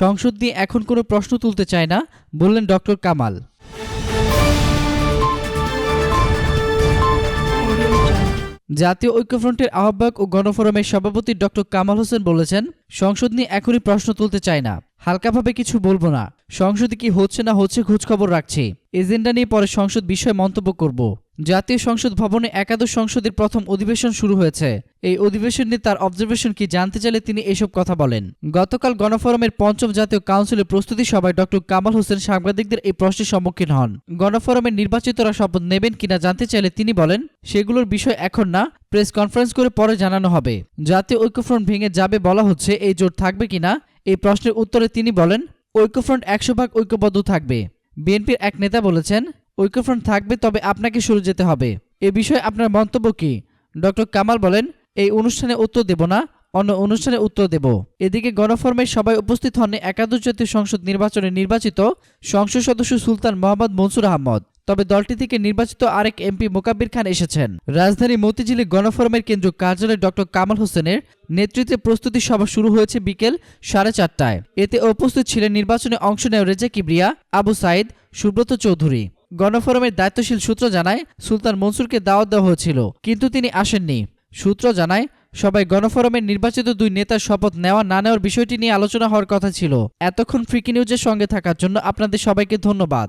সংসদ নিয়ে এখন কোনো প্রশ্ন তুলতে চায় না, বললেন ডক্টর কামাল। জাতীয় ঐক্যফ্রন্টের আহ্বায়ক ও গণফোরামের সভাপতি ডক্টর কামাল হোসেন বলেছেন, সংসদ নিয়ে এখনই প্রশ্ন তুলতে চায় না। হালকাভাবে কিছু বলব না। সংসদে কি হচ্ছে না হচ্ছে খোঁজখবর রাখছি। এজেন্ডা নিয়ে পরে সংসদ বিষয়ে মন্তব্য করব। জাতীয় সংসদ ভবনে একাদশ সংসদের প্রথম অধিবেশন শুরু হয়েছে। এই অধিবেশন নিয়ে তার অবজারভেশন কি জানতে চাইলে তিনি এসব কথা বলেন। গতকাল গণফোরামের পঞ্চম জাতীয় কাউন্সিলের প্রস্তুতি সভায় ডক্টর কামাল হোসেন সাংবাদিকদের এই প্রশ্নের সম্মুখীন হন। গণফোরামের নির্বাচিতরা শপথ নেবেন কিনা জানতে চাইলে তিনি বলেন, সেগুলোর বিষয় এখন না, প্রেস কনফারেন্স করে পরে জানানো হবে। জাতীয় ঐক্যফ্রন্ট ভেঙে যাবে বলা হচ্ছে এই জোট থাকবে কিনা? এই প্রশ্নের উত্তরে তিনি বলেন, ঐক্যফ্রন্ট একশো ভাগ ঐক্যবদ্ধ থাকবে। বিএনপির এক নেতা বলেছেন ঐক্যফ্রন্ট থাকবে, তবে আপনাকে সরে যেতে হবে। এ বিষয়ে আপনার মন্তব্য কি? ডক্টর কামাল বলেন, এই অনুষ্ঠানে উত্তর দেব না, অন্য অনুষ্ঠানে উত্তর দেব। এদিকে গণফর্মে সবাই উপস্থিত হন একাদশ জাতীয় সংসদ নির্বাচনে নির্বাচিত সংসদ সদস্য সুলতান মোহাম্মদ মনসুর আহমদ। তবে দলটি থেকে নির্বাচিত আরেক এমপি মোকাব্বির খান এসেছেন। রাজধানী মতিঝিলে গণফোরামের কেন্দ্রীয় কার্যালয়ে ডক্টর কামাল হোসেনের নেতৃত্বে প্রস্তুতি সভা শুরু হয়েছে বিকেল সাড়ে চারটায়। এতে উপস্থিত ছিলেন নির্বাচনে অংশ নেওয়া রেজা কিবরিয়া, আবু সাইদ, সুব্রত চৌধুরী। গণফোরামের দায়িত্বশীল সূত্র জানায়, সুলতান মনসুরকে দাওয়াত দেওয়া হয়েছিল, কিন্তু তিনি আসেননি। সূত্র জানায়, সবাই গণফোরামের নির্বাচিত দুই নেতার শপথ নেওয়া না নেওয়ার বিষয়টি নিয়ে আলোচনা হওয়ার কথা ছিল। এতক্ষণ ফ্রিকি নিউজের সঙ্গে থাকার জন্য আপনাদের সবাইকে ধন্যবাদ।